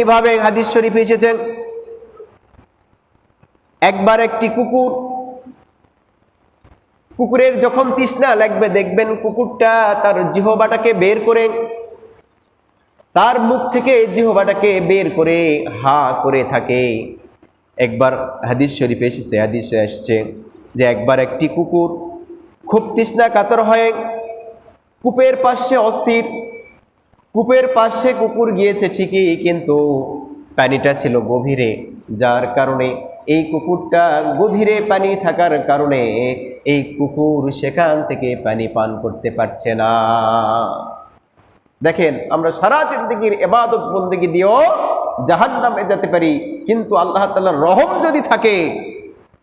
এইভাবে হাদিস শরীফ এসেছেন। একবার একটি কুকুর, কুকুরের যখন তৃষ্ণা লাগবে, দেখবেন কুকুরটা তার জিহবাটাকে বের করে, তার মুখ থেকে জিহবাটাকে বের করে হা করে থাকে। একবার হাদিস শরীফে এসেছে, হাদিসে এসেছে যে একবার একটি কুকুর খুব তৃষ্ণা কাতর হয়ে, কূপের পাশে অস্থির কূপের পাশে কুকুর গিয়েছে ঠিকই, কিন্তু পানিটা ছিল গভীরে, যার কারণে এই কুকুরটা গভীরে পানি থাকার কারণে এই কুকুর সেখান থেকে পানি পান করতে পারছে না। দেখেন, আমরা সারা জিন্দগির এবাদত বন্দিগি দিয়েও জাহান নামে যেতে পারি, কিন্তু আল্লাহ তালার রহম যদি থাকে,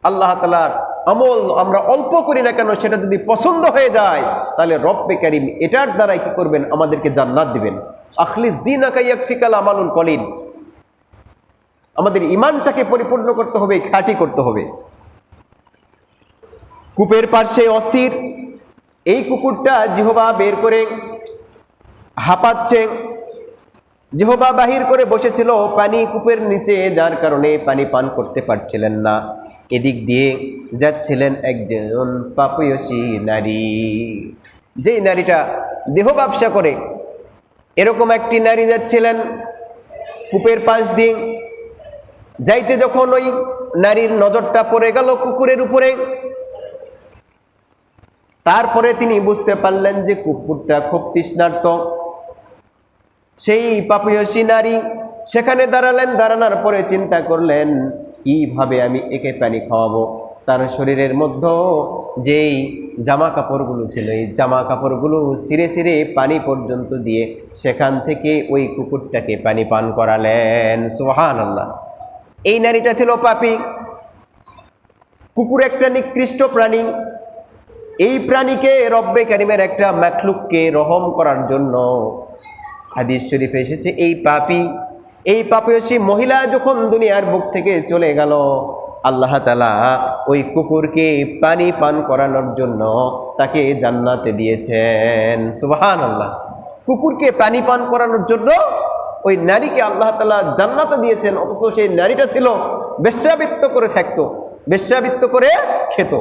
আল্লাহ তালার আমল আমরা অল্প করি না কেন, সেটা যদি পছন্দ হয়ে যায়, তাহলে রব্বে কারিম এটার দ্বারাই কি করবেন? আমাদেরকে জান্নাত দিবেন। আখলিস দিন আকাইয়াক ফিকাল আমানুল কলিন আমাদের ইমানটাকে পরিপূর্ণ করতে হবে, খাঁটি করতে হবে। কূপের পার্শ্বে অস্থির। এই কুকুরটা জিহবা বের করে হাঁপাচ্ছে জিহবা বাহির করে বসেছিল, পানি কূপের নিচে, যার কারণে পানি পান করতে পারছিলেন না। এদিক দিয়ে যাচ্ছিলেন একজন পাপয়সী নারী। যেই নারীটা দেহ ব্যবসা করে, এরকম একটি নারী যাচ্ছিলেন কূপের পাশ দিয়ে। যাইতে যখন ওই নারীর নজরটা পড়ে গেল কুকুরের উপরে, তারপরে তিনি বুঝতে পারলেন যে কুকুরটা খুব তৃষ্ণার্ত। সেই পাপিয়সী নারী সেখানে দাঁড়ালেন, দাঁড়ানোর পরে চিন্তা করলেন কীভাবে আমি একে পানি খাওয়াবো তার শরীরের মধ্যে যেই জামা কাপড়গুলো ছিল, এই জামা কাপড়গুলো সিরে সিরে পানি পর্যন্ত দিয়ে সেখান থেকে ওই কুকুরটাকে পানি পান করালেন। সোহান আল্লাহ এই নারীটা ছিল পাপি। কুকুর একটা নিকৃষ্ট প্রাণী। এই প্রাণীকে রব্বে কারিমের একটা ম্যাকলুককে রহম করার জন্য হাদিস শরীফে এসেছে, এই পাপি এই পাপিয়সী মহিলা যখন দুনিয়ার বুক থেকে চলে গেল, আল্লাহ তালা ওই কুকুরকে পানি পান করানোর জন্য তাকে জান্নাতে দিয়েছেন। সুবাহান আল্লাহ কুকুরকে পানি পান করানোর জন্য ওই নারীকে আল্লাহ তালা জান্নাতে দিয়েছেন, অথচ সেই নারীটা ছিল বেশ্যাবৃত্ত করে থাকতো, বেশ্যাবৃত্ত করে খেত।